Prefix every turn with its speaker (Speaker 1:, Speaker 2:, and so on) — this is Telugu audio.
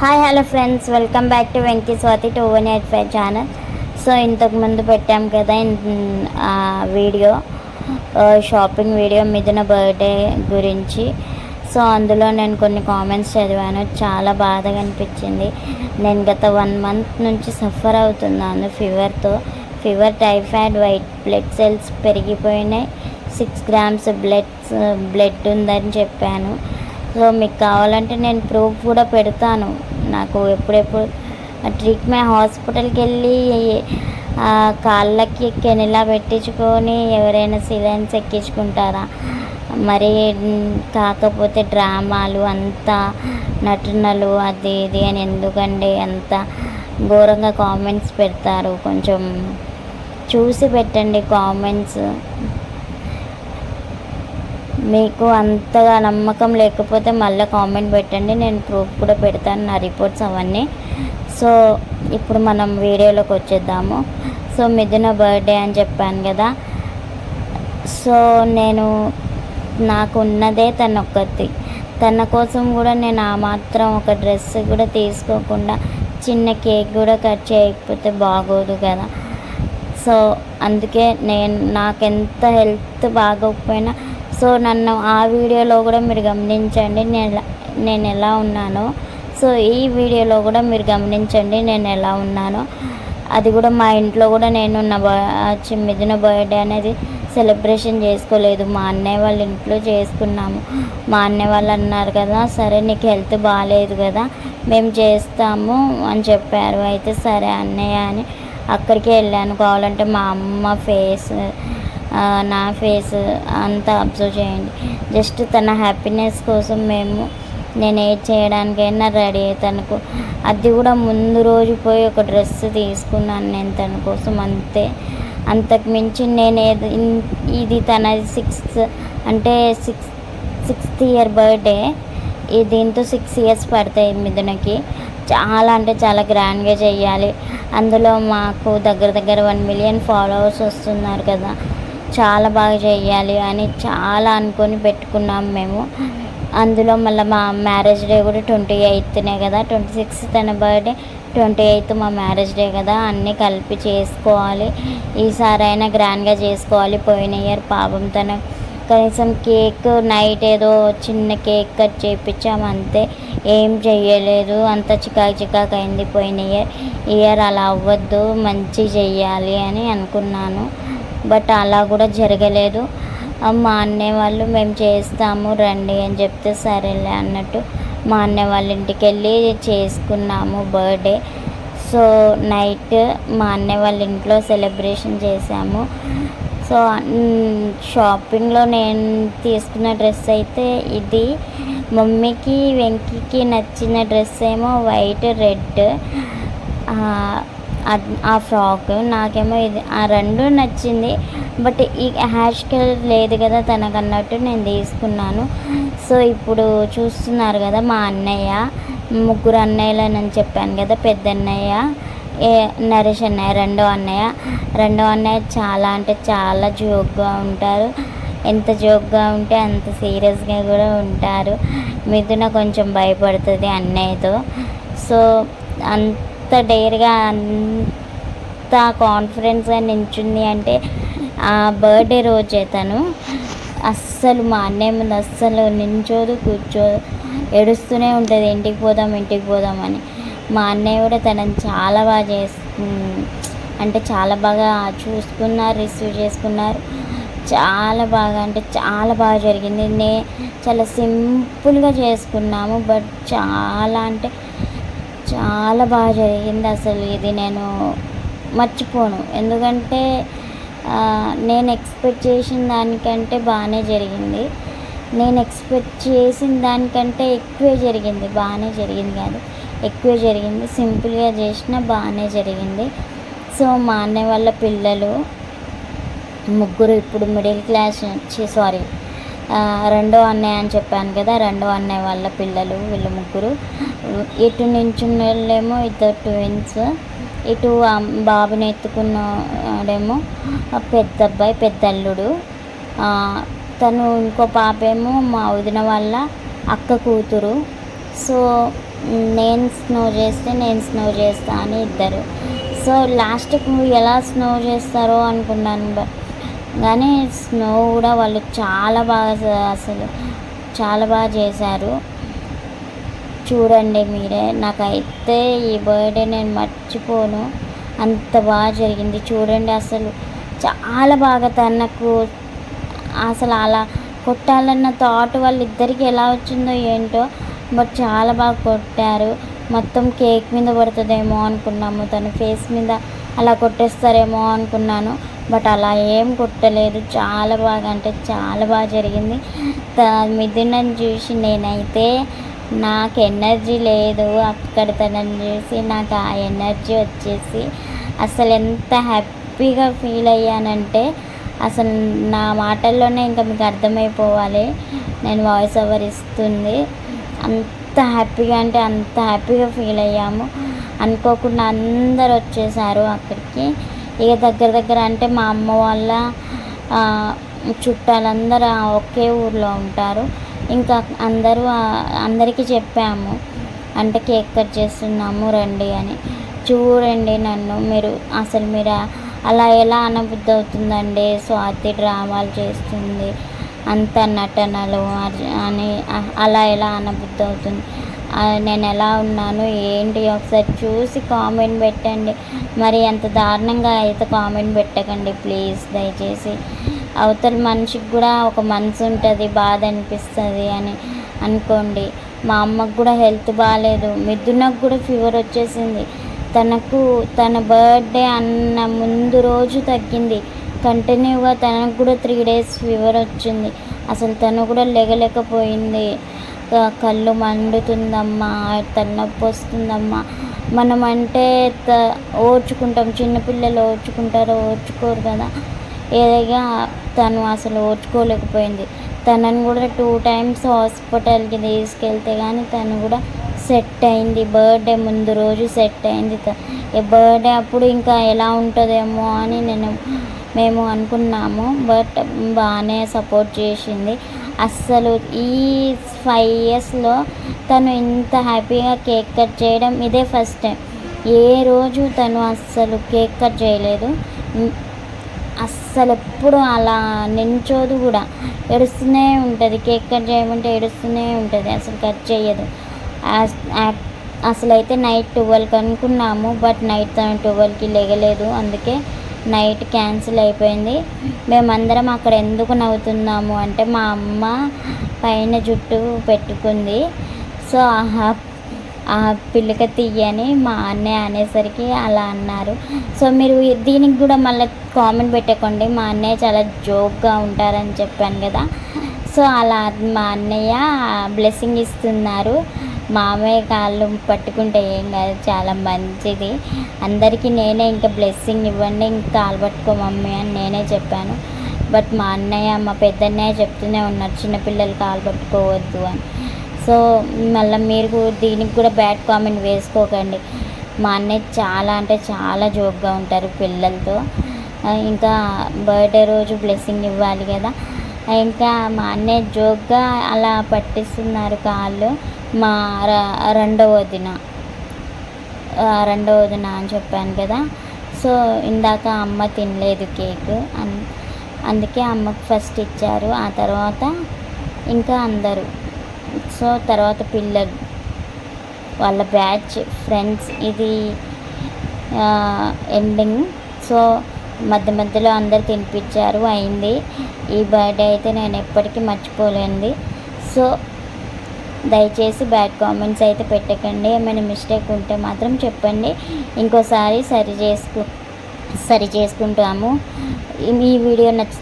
Speaker 1: Hi hello friends. Welcome back to Venky Swathi two one eight five channel. So ఇంతకు ముందు పెట్టాం కదా video shopping video Mithuna birthday గురించి. సో అందులో నేను కొన్ని కామెంట్స్ చదివాను. చాలా బాధగా అనిపించింది. నేను గత వన్ మంత్ నుంచి సఫర్ అవుతున్నాను ఫీవర్తో. Fever typhoid white blood cells పెరిగిపోయినాయి. సిక్స్ గ్రామ్స్ బ్లడ్ బ్లడ్ ఉందని చెప్పాను. మీకు కావాలంటే నేను ప్రూఫ్ కూడా పెడతాను. నాకు ఎప్పుడెప్పుడు ట్రీట్మెంట్ హాస్పిటల్కి వెళ్ళి కాళ్ళకి కెనిలా పెట్టించుకొని ఎవరైనా సిలైన్స్ ఎక్కించుకుంటారా? మరి కాకపోతే డ్రామాలు అంతా నటనలు అది ఇది అని ఎందుకండి అంత ఘోరంగా కామెంట్స్ పెడతారు? కొంచెం చూసి పెట్టండి కామెంట్స్ మీకు అంతగా నమ్మకం లేకపోతే మళ్ళీ కామెంట్ పెట్టండి. నేను ప్రూఫ్ కూడా పెడతాను నా రిపోర్ట్స్ అవన్నీ. సో ఇప్పుడు మనం వీడియోలోకి వచ్చేద్దాము. సో మిథున బర్త్డే అని చెప్పాను కదా. సో నేను నాకు ఉన్నదే తన ఒక్కతి తన కోసం కూడా నేను ఆ మాత్రం ఒక డ్రెస్ కూడా తీసుకోకుండా చిన్న కేక్ కూడా కట్ చేయకపోతే బాగోదు కదా. సో అందుకే నేను నాకెంత హెల్త్ బాగోకపోయినా సో నన్ను ఆ వీడియోలో కూడా మీరు గమనించండి. నేను ఎలా- నేను ఎలా ఉన్నానో. సో ఈ వీడియోలో కూడా మీరు గమనించండి. నేను ఎలా ఉన్నానో. అది కూడా మా ఇంట్లో కూడా నేను నా బ- మిథున బర్త్డే అనేది సెలబ్రేషన్ చేసుకోలేదు. మా అన్నయ్య వాళ్ళ ఇంట్లో చేసుకున్నాము. మా అన్నయ్య వాళ్ళు అన్నారు కదా సరే నీకు హెల్త్ బాగాలేదు కదా మేము చేస్తాము అని చెప్పారు. అయితే సరే అన్నయ్య అని అక్కడికి వెళ్ళాను. కావాలంటే మా అమ్మ ఫేస్ నా ఫేస్ అంతా అబ్జర్వ్ చేయండి. జస్ట్ తన హ్యాపీనెస్ కోసం మేము నేను ఏది చేయడానికైనా రెడీ తనకు. అది కూడా ముందు రోజు పోయి ఒక డ్రెస్ తీసుకున్నాను నేను తన కోసం అంతే. అంతకు మించి నేను ఏది ఇది తన సిక్స్త్ అంటే సిక్స్ సిక్స్త్ ఇయర్ బర్త్డే. ఈ దీంతో సిక్స్ ఇయర్స్ పడతాయి మిథునకి. చాలా అంటే చాలా గ్రాండ్గా చేయాలి అందులో మాకు దగ్గర దగ్గర వన్ మిలియన్ ఫాలోవర్స్ వస్తున్నారు కదా. చాలా బాగా చేయాలి అని చాలా అనుకొని పెట్టుకున్నాం మేము. అందులో మళ్ళీ మా మ్యారేజ్ డే కూడా ట్వంటీ ఎయిత్నే కదా ట్వంటీ సిక్స్త్ తన బర్త్డే ట్వంటీ ఎయిత్ మా మ్యారేజ్ డే కదా అన్నీ కలిపి చేసుకోవాలి. ఈసారి అయినా గ్రాండ్గా చేసుకోవాలి. పోయిన ఇయర్ పాపం తన కనీసం కేక్ నైట్ ఏదో చిన్న కేక్ కట్ చేయించాము అంతే. ఏం చేయలేదు అంత చికాకు చికాకు అయింది పోయిన ఇయర్ ఇయర్ అలా అవ్వద్దు. మంచి చెయ్యాలి అని అనుకున్నాను. బట్ అలా కూడా జరగలేదు. మా అన్నయ్య వాళ్ళు మేము చేస్తాము రండి అని చెప్తే సరేలే అన్నట్టు మా అన్నయ్య వాళ్ళ ఇంటికి వెళ్ళి చేసుకున్నాము బర్త్డే. సో నైట్ మా అన్నయ్య వాళ్ళ ఇంట్లో సెలబ్రేషన్ చేశాము. సో షాపింగ్లో నేను తీసుకున్న డ్రెస్ అయితే ఇది. మమ్మీకి వెంకీకి నచ్చిన డ్రెస్ ఏమో వైట్ రెడ్. ఆ ఫ్రాక్. నాకేమో ఇది ఆ రెండు నచ్చింది. బట్ ఈ హ్యాష్ కలర్ లేదు కదా తనకు అన్నట్టు నేను తీసుకున్నాను. సో ఇప్పుడు చూస్తున్నారు కదా మా అన్నయ్య. ముగ్గురు అన్నయ్యలు నేను చెప్పాను కదా పెద్ద అన్నయ్య ఏ నరేష్ అన్నయ్య రెండో అన్నయ్య. రెండో అన్నయ్య చాలా అంటే చాలా జోక్గా ఉంటారు. ఎంత జోక్గా ఉంటే అంత సీరియస్గా కూడా ఉంటారు. మిథున కొంచెం భయపడుతుంది అన్నయ్యతో. సో అంత అంత డేర్గా అంత కాన్ఫిడెన్స్గా నించుంది అంటే ఆ బర్త్డే రోజే తను. అస్సలు మా అన్నయ్య ముందు అస్సలు నించోదు కూర్చోదు. ఏడుస్తూనే ఉంటుంది ఇంటికి పోదాం ఇంటికి పోదాం అని. మా అన్నయ్య కూడా తనని చాలా బాగా చేసు అంటే చాలా బాగా చూసుకున్నారు రిసీవ్ చేసుకున్నారు. చాలా బాగా అంటే చాలా బాగా జరిగింది. నే చాలా సింపుల్గా చేసుకున్నాము బట్ చాలా అంటే చాలా బాగా జరిగింది అసలు ఇది నేను మర్చిపోను. ఎందుకంటే నేను ఎక్స్పెక్ట్ చేసిన దానికంటే బాగానే జరిగింది. నేను ఎక్స్పెక్ట్ చేసిన దానికంటే ఎక్కువే జరిగింది. బాగానే జరిగింది కాదు ఎక్కువ జరిగింది. సింపుల్గా చేసిన బాగానే జరిగింది. సో మా అన్నయ్య వాళ్ళ పిల్లలు ముగ్గురు ఇప్పుడు మిడిల్ క్లాస్ సారీ రెండో అన్నయ్య అని చెప్పాను కదా రెండో అన్నయ్య వాళ్ళ పిల్లలు వీళ్ళు ముగ్గురు. ఇటు నించున్న వాళ్ళేమో ఇద్దరు ట్విన్స్ ఇటు అమ్- బాబుని ఎత్తుకున్నాడేమో వాడేమో పెద్ద అబ్బాయి పెద్ద అల్లుడు. తను ఇంకో పాప ఏమో మా వదిన వాళ్ళ అక్క కూతురు. సో నేను స్నో చేస్తే నేను స్నో చేస్తా అని ఇద్దరు. సో లాస్ట్కి ఎలా స్నో చేస్తారో అనుకున్నాను బట్ కానీ స్నో కూడా వాళ్ళు చాలా బాగా అసలు చాలా బాగా చేశారు. చూడండి మీరే. నాకైతే ఈ బర్త్డే నేను మర్చిపోను. అంత బాగా జరిగింది. చూడండి అసలు చాలా బాగా తనకు అసలు అలా కొట్టాలన్న థాట్ వాళ్ళిద్దరికి ఎలా వచ్చిందో ఏంటో బట్ చాలా బాగా కొట్టారు. మొత్తం కేక్ మీద పడుతుందేమో అనుకున్నాము. తన ఫేస్ మీద అలా కొట్టేస్తారేమో అనుకున్నాను. బట్ అలా ఏం కొట్టలేదు. చాలా బాగా అంటే చాలా బాగా జరిగింది. త మిథునని చూసి నేనైతే నాకు ఎనర్జీ లేదు. అక్కడ తనని చూసి నాకు ఆ ఎనర్జీ వచ్చేసి అసలు ఎంత హ్యాపీగా ఫీల్ అయ్యానంటే అసలు నా మాటల్లోనే ఇంకా మీకు అర్థమైపోవాలి. నేను వాయిస్ ఓవర్ ఇస్తుంది. అంత హ్యాపీగా అంటే అంత హ్యాపీగా ఫీల్ అయ్యాము. అనుకోకుండా అందరు వచ్చేసారు అక్కడికి. ఇక దగ్గర దగ్గర అంటే మా అమ్మ వాళ్ళ చుట్టాలందరూ ఒకే ఊర్లో ఉంటారు. ఇంకా అందరూ అందరికీ చెప్పాము. అంటే కేక్ కట్ చేస్తున్నాము రండి అని. చూడండి నన్ను మీరు అసలు మీరు అలా ఎలా అనబుద్ధి అవుతుందండి? స్వాతి డ్రామాలు చేస్తుంది. అంత నటనలు అని అలా ఎలా అనబుద్ధి అవుతుంది? నేను ఎలా ఉన్నాను? ఏంటి? ఒకసారి చూసి కామెంట్ పెట్టండి. మరి అంత దారుణంగా అయితే కామెంట్ పెట్టకండి. ప్లీజ్ దయచేసి. అవతల మనిషికి కూడా ఒక మనసు ఉంటుంది బాధ అనిపిస్తుంది అని అనుకోండి. మా అమ్మకు కూడా హెల్త్ బాగాలేదు మిథునకు కూడా ఫీవర్ వచ్చేసింది. తనకు తన బర్త్డే అన్న ముందు రోజు తగ్గింది. కంటిన్యూగా తనకు కూడా త్రీ డేస్ ఫీవర్ వచ్చింది. అసలు తను కూడా లెగలేకపోయింది. కళ్ళు మండుతుందమ్మా తలనొప్పి వస్తుందమ్మా. మనం అంటే త ఓర్చుకుంటాం చిన్నపిల్లలు ఓర్చుకుంటారో ఓర్చుకోరు కదా. ఏదైనా తను అసలు ఓర్చుకోలేకపోయింది. తనని కూడా టూ టైమ్స్ హాస్పిటల్కి తీసుకెళ్తే కానీ తను కూడా సెట్ అయింది. బర్త్డే ముందు రోజు సెట్ అయింది త- బర్త్డే అప్పుడు ఇంకా ఎలా ఉంటుందేమో అని నేను మేము అనుకున్నాము. బట్ బాగానే సపోర్ట్ చేసింది. అస్సలు ఈ ఫైవ్ ఇయర్స్లో తను ఇంత హ్యాపీగా కేక్ కట్ చేయడం ఇదే ఫస్ట్ టైం. ఏ రోజు తను అస్సలు కేక్ కట్ చేయలేదు. అస్సలు ఎప్పుడు అలా నించోదు కూడా. ఏడుస్తూనే ఉంటుంది. కేక్ కట్ చేయమంటే ఏడుస్తూనే ఉంటుంది. అసలు కట్ చేయదు యాస్- అసలు అయితే నైట్ ట్వెల్వ్కి అనుకున్నాము. బట్ నైట్ తను ట్వెల్వ్కి లేగలేదు. అందుకే నైట్ క్యాన్సిల్ అయిపోయింది. మేమందరం అక్కడ ఎందుకు నవ్వుతున్నాము అంటే మా అమ్మ పైన జుట్టు పెట్టుకుంది. సో ఆ పిల్లక తీయని మా అన్నయ్య అనేసరికి అలా అన్నారు. సో మీరు దీనికి కూడా మళ్ళీ కామెంట్ పెట్టకండి. మా అన్నయ్య చాలా జోక్గా ఉంటారని చెప్పాను కదా. సో అలా మా అన్నయ్య బ్లెస్సింగ్ ఇస్తున్నారు. మామయ్య కాళ్ళు పట్టుకుంటే ఏం కాదు చాలా మంచిది. అందరికీ నేనే ఇంకా బ్లెస్సింగ్ ఇవ్వండి ఇంకా కాలు పట్టుకో మమ్మీ అని నేనే చెప్పాను. బట్ మా అన్నయ్య మా పెద్దన్నయ్య చెప్తూనే ఉన్నారు చిన్నపిల్లలు కాలు పట్టుకోవద్దు అని. సో మళ్ళీ మీరు దీనికి కూడా బ్యాడ్ కామెంట్ వేసుకోకండి. మా అన్నయ్య చాలా అంటే చాలా జోక్గా ఉంటారు పిల్లలతో. ఇంకా బర్త్డే రోజు బ్లెస్సింగ్ ఇవ్వాలి కదా. ఇంకా మా అన్నయ్య జోక్గా అలా పట్టిస్తున్నారు కాళ్ళు. మా రెండవ వదిన రెండవ వదిన అని చెప్పాను కదా. సో ఇందాక అమ్మ తినలేదు కేక్. అన్ అందుకే అమ్మకు ఫస్ట్ ఇచ్చారు. ఆ తర్వాత ఇంకా అందరూ. సో తర్వాత పిల్లలు వాళ్ళ బ్యాచ్ ఫ్రెండ్స్ ఇది ఎండింగ్ సో మధ్య మధ్యలో అందరు తినిపించారు అయింది. ఈ బర్త్డే అయితే నేను ఎప్పటికీ మర్చిపోలేండి సో దయచేసి బ్యాడ్ కామెంట్స్ అయితే పెట్టకండి. ఏమైనా మిస్టేక్ ఉంటే మాత్రం చెప్పండి. ఇంకోసారి సరి చేసుకు సరి చేసుకుంటాము. ఈ వీడియో నచ్చి